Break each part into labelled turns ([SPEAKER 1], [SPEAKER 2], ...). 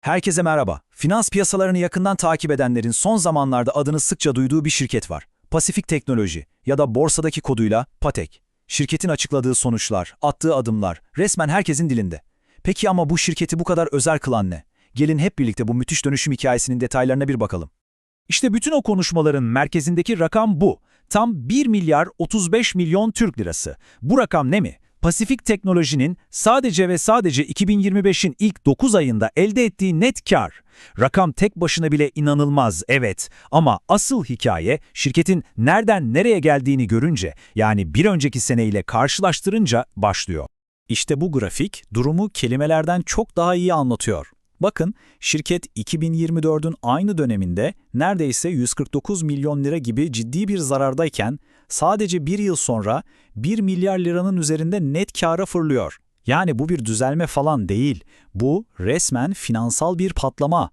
[SPEAKER 1] Herkese merhaba. Finans piyasalarını yakından takip edenlerin son zamanlarda adını sıkça duyduğu bir şirket var. Pasifik Teknoloji ya da borsadaki koduyla Patek. Şirketin açıkladığı sonuçlar, attığı adımlar resmen herkesin dilinde. Peki ama bu şirketi bu kadar özel kılan ne? Gelin hep birlikte bu müthiş dönüşüm hikayesinin detaylarına bir bakalım. İşte bütün o konuşmaların merkezindeki rakam bu. Tam 1 milyar 35 milyon Türk lirası. Bu rakam ne mi? Pasifik Teknoloji'nin sadece ve sadece 2025'in ilk 9 ayında elde ettiği net kar. Rakam tek başına bile inanılmaz, evet. Ama asıl hikaye şirketin nereden nereye geldiğini görünce, yani bir önceki seneyle karşılaştırınca başlıyor. İşte bu grafik durumu kelimelerden çok daha iyi anlatıyor. Bakın, şirket 2024'ün aynı döneminde neredeyse 149 milyon lira gibi ciddi bir zarardayken sadece bir yıl sonra 1 milyar liranın üzerinde net kâra fırlıyor. Yani bu bir düzelme falan değil. Bu resmen finansal bir patlama.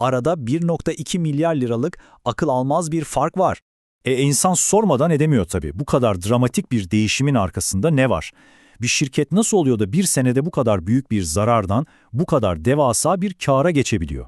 [SPEAKER 1] Arada 1.2 milyar liralık akıl almaz bir fark var. E insan sormadan edemiyor tabii. Bu kadar dramatik bir değişimin arkasında ne var? Bir şirket nasıl oluyor da bir senede bu kadar büyük bir zarardan bu kadar devasa bir kâra geçebiliyor?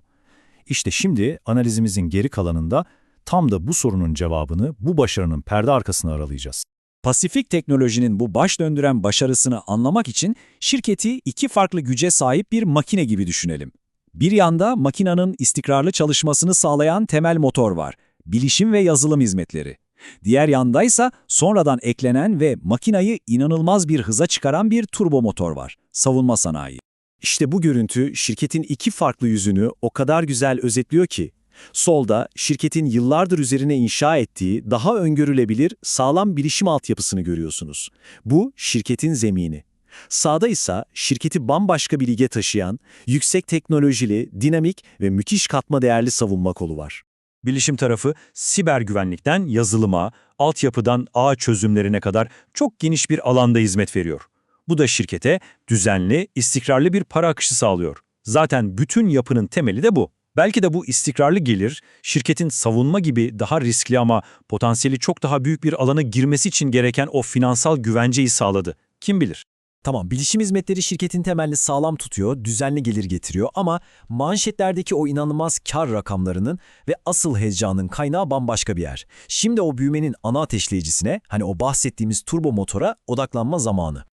[SPEAKER 1] İşte şimdi analizimizin geri kalanında tam da bu sorunun cevabını bu başarının perde arkasına aralayacağız. Pasifik Teknoloji'nin bu baş döndüren başarısını anlamak için şirketi iki farklı güce sahip bir makine gibi düşünelim. Bir yanda makinenin istikrarlı çalışmasını sağlayan temel motor var, bilişim ve yazılım hizmetleri. Diğer yandaysa sonradan eklenen ve makinayı inanılmaz bir hıza çıkaran bir turbo motor var, savunma sanayi. İşte bu görüntü şirketin iki farklı yüzünü o kadar güzel özetliyor ki, solda şirketin yıllardır üzerine inşa ettiği daha öngörülebilir sağlam bilişim altyapısını görüyorsunuz. Bu şirketin zemini. Sağda ise şirketi bambaşka bir lige taşıyan, yüksek teknolojili, dinamik ve müthiş katma değerli savunma kolu var. Bilişim tarafı siber güvenlikten yazılıma, altyapıdan ağ çözümlerine kadar çok geniş bir alanda hizmet veriyor. Bu da şirkete düzenli, istikrarlı bir para akışı sağlıyor. Zaten bütün yapının temeli de bu. Belki de bu istikrarlı gelir, şirketin savunma gibi daha riskli ama potansiyeli çok daha büyük bir alana girmesi için gereken o finansal güvenceyi sağladı. Kim bilir?
[SPEAKER 2] Tamam, bilişim hizmetleri şirketin temelini sağlam tutuyor, düzenli gelir getiriyor ama manşetlerdeki o inanılmaz kar rakamlarının ve asıl heyecanın kaynağı bambaşka bir yer. Şimdi o büyümenin ana ateşleyicisine, hani o bahsettiğimiz turbo motora odaklanma zamanı.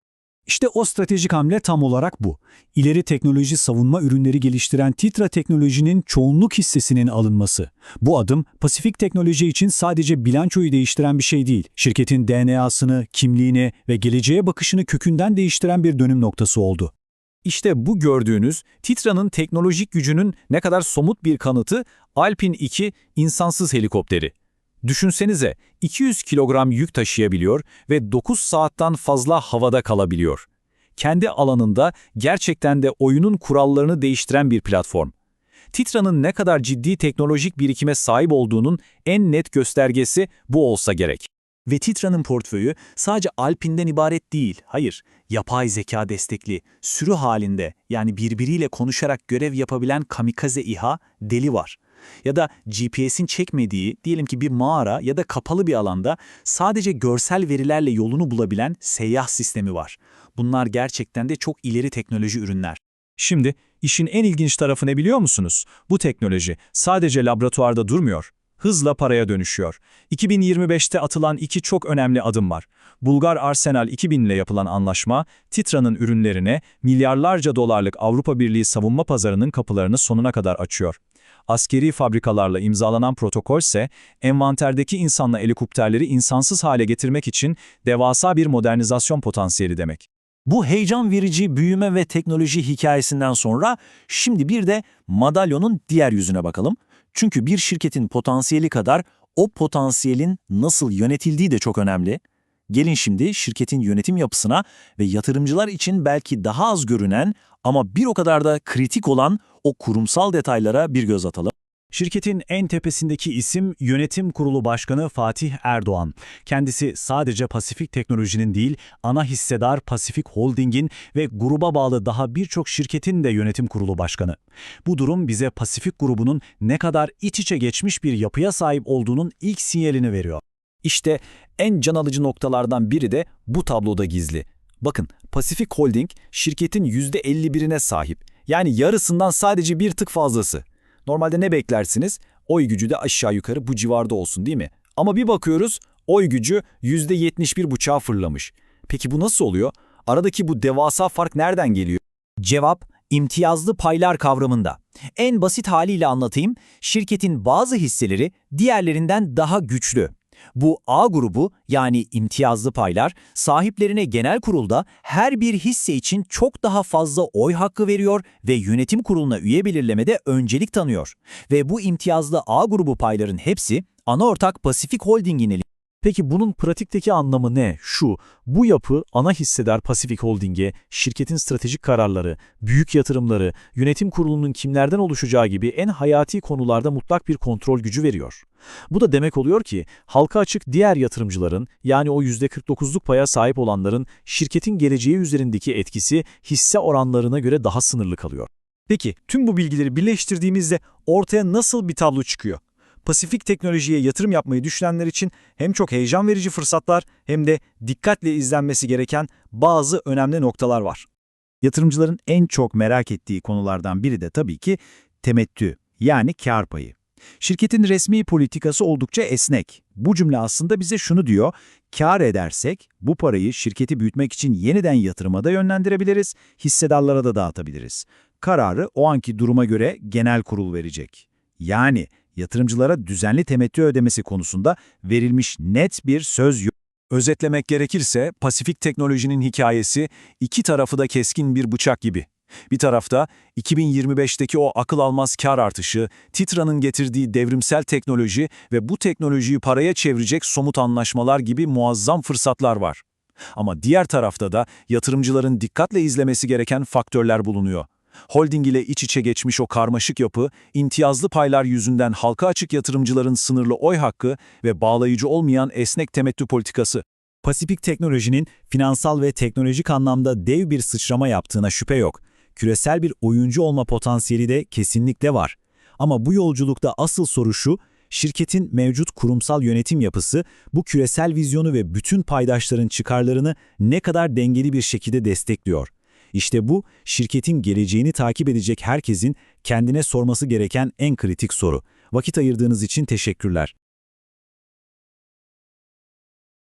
[SPEAKER 3] İşte o stratejik hamle tam olarak bu. İleri teknoloji savunma ürünleri geliştiren Titra Teknoloji'nin çoğunluk hissesinin alınması. Bu adım Pasifik Teknoloji için sadece bilançoyu değiştiren bir şey değil. Şirketin DNA'sını, kimliğini ve geleceğe bakışını kökünden değiştiren bir dönüm noktası oldu.
[SPEAKER 1] İşte bu gördüğünüz Titra'nın teknolojik gücünün ne kadar somut bir kanıtı Alpine 2 insansız helikopteri. Düşünsenize 200 kilogram yük taşıyabiliyor ve 9 saatten fazla havada kalabiliyor. Kendi alanında gerçekten de oyunun kurallarını değiştiren bir platform. Titra'nın ne kadar ciddi teknolojik birikime sahip olduğunun en net göstergesi bu olsa gerek. Ve Titra'nın portföyü sadece Alpine'den ibaret değil, hayır, yapay zeka destekli, sürü halinde yani birbiriyle konuşarak görev yapabilen kamikaze İHA, deli var ya da GPS'in çekmediği diyelim ki bir mağara ya da kapalı bir alanda sadece görsel verilerle yolunu bulabilen seyyah sistemi var. Bunlar gerçekten de çok ileri teknoloji ürünler.
[SPEAKER 3] Şimdi işin en ilginç tarafı ne biliyor musunuz? Bu teknoloji sadece laboratuvarda durmuyor. Hızla paraya dönüşüyor. 2025'te atılan iki çok önemli adım var. Bulgar Arsenal 2000 ile yapılan anlaşma, Titra'nın ürünlerine milyarlarca dolarlık Avrupa Birliği savunma pazarının kapılarını sonuna kadar açıyor askeri fabrikalarla imzalanan protokol ise envanterdeki insanla helikopterleri insansız hale getirmek için devasa bir modernizasyon potansiyeli demek.
[SPEAKER 2] Bu heyecan verici büyüme ve teknoloji hikayesinden sonra şimdi bir de madalyonun diğer yüzüne bakalım. Çünkü bir şirketin potansiyeli kadar o potansiyelin nasıl yönetildiği de çok önemli. Gelin şimdi şirketin yönetim yapısına ve yatırımcılar için belki daha az görünen ama bir o kadar da kritik olan o kurumsal detaylara bir göz atalım.
[SPEAKER 3] Şirketin en tepesindeki isim Yönetim Kurulu Başkanı Fatih Erdoğan. Kendisi sadece Pasifik Teknoloji'nin değil, ana hissedar Pasifik Holding'in ve gruba bağlı daha birçok şirketin de yönetim kurulu başkanı. Bu durum bize Pasifik grubunun ne kadar iç içe geçmiş bir yapıya sahip olduğunun ilk sinyalini veriyor.
[SPEAKER 1] İşte en can alıcı noktalardan biri de bu tabloda gizli. Bakın, Pacific Holding şirketin %51'ine sahip. Yani yarısından sadece bir tık fazlası. Normalde ne beklersiniz? Oy gücü de aşağı yukarı bu civarda olsun değil mi? Ama bir bakıyoruz oy gücü %71 buçuğa fırlamış. Peki bu nasıl oluyor? Aradaki bu devasa fark nereden geliyor?
[SPEAKER 2] Cevap, imtiyazlı paylar kavramında. En basit haliyle anlatayım, şirketin bazı hisseleri diğerlerinden daha güçlü. Bu A grubu yani imtiyazlı paylar sahiplerine genel kurulda her bir hisse için çok daha fazla oy hakkı veriyor ve yönetim kuruluna üye belirlemede öncelik tanıyor. Ve bu imtiyazlı A grubu payların hepsi ana ortak Pasifik Holding'in
[SPEAKER 3] Peki bunun pratikteki anlamı ne? Şu, bu yapı ana hissedar Pasifik Holding'e şirketin stratejik kararları, büyük yatırımları, yönetim kurulunun kimlerden oluşacağı gibi en hayati konularda mutlak bir kontrol gücü veriyor. Bu da demek oluyor ki halka açık diğer yatırımcıların yani o %49'luk paya sahip olanların şirketin geleceği üzerindeki etkisi hisse oranlarına göre daha sınırlı kalıyor. Peki tüm bu bilgileri birleştirdiğimizde ortaya nasıl bir tablo çıkıyor? Pasifik teknolojiye yatırım yapmayı düşünenler için hem çok heyecan verici fırsatlar hem de dikkatle izlenmesi gereken bazı önemli noktalar var.
[SPEAKER 1] Yatırımcıların en çok merak ettiği konulardan biri de tabii ki temettü yani kar payı. Şirketin resmi politikası oldukça esnek. Bu cümle aslında bize şunu diyor, kar edersek bu parayı şirketi büyütmek için yeniden yatırıma da yönlendirebiliriz, hissedarlara da dağıtabiliriz. Kararı o anki duruma göre genel kurul verecek. Yani yatırımcılara düzenli temettü ödemesi konusunda verilmiş net bir söz yok.
[SPEAKER 3] Özetlemek gerekirse Pasifik teknolojinin hikayesi iki tarafı da keskin bir bıçak gibi. Bir tarafta 2025'teki o akıl almaz kar artışı, Titra'nın getirdiği devrimsel teknoloji ve bu teknolojiyi paraya çevirecek somut anlaşmalar gibi muazzam fırsatlar var. Ama diğer tarafta da yatırımcıların dikkatle izlemesi gereken faktörler bulunuyor. Holding ile iç içe geçmiş o karmaşık yapı, imtiyazlı paylar yüzünden halka açık yatırımcıların sınırlı oy hakkı ve bağlayıcı olmayan esnek temettü politikası.
[SPEAKER 1] Pasifik teknolojinin finansal ve teknolojik anlamda dev bir sıçrama yaptığına şüphe yok. Küresel bir oyuncu olma potansiyeli de kesinlikle var. Ama bu yolculukta asıl soru şu, şirketin mevcut kurumsal yönetim yapısı bu küresel vizyonu ve bütün paydaşların çıkarlarını ne kadar dengeli bir şekilde destekliyor? İşte bu, şirketin geleceğini takip edecek herkesin kendine sorması gereken en kritik soru. Vakit ayırdığınız için teşekkürler.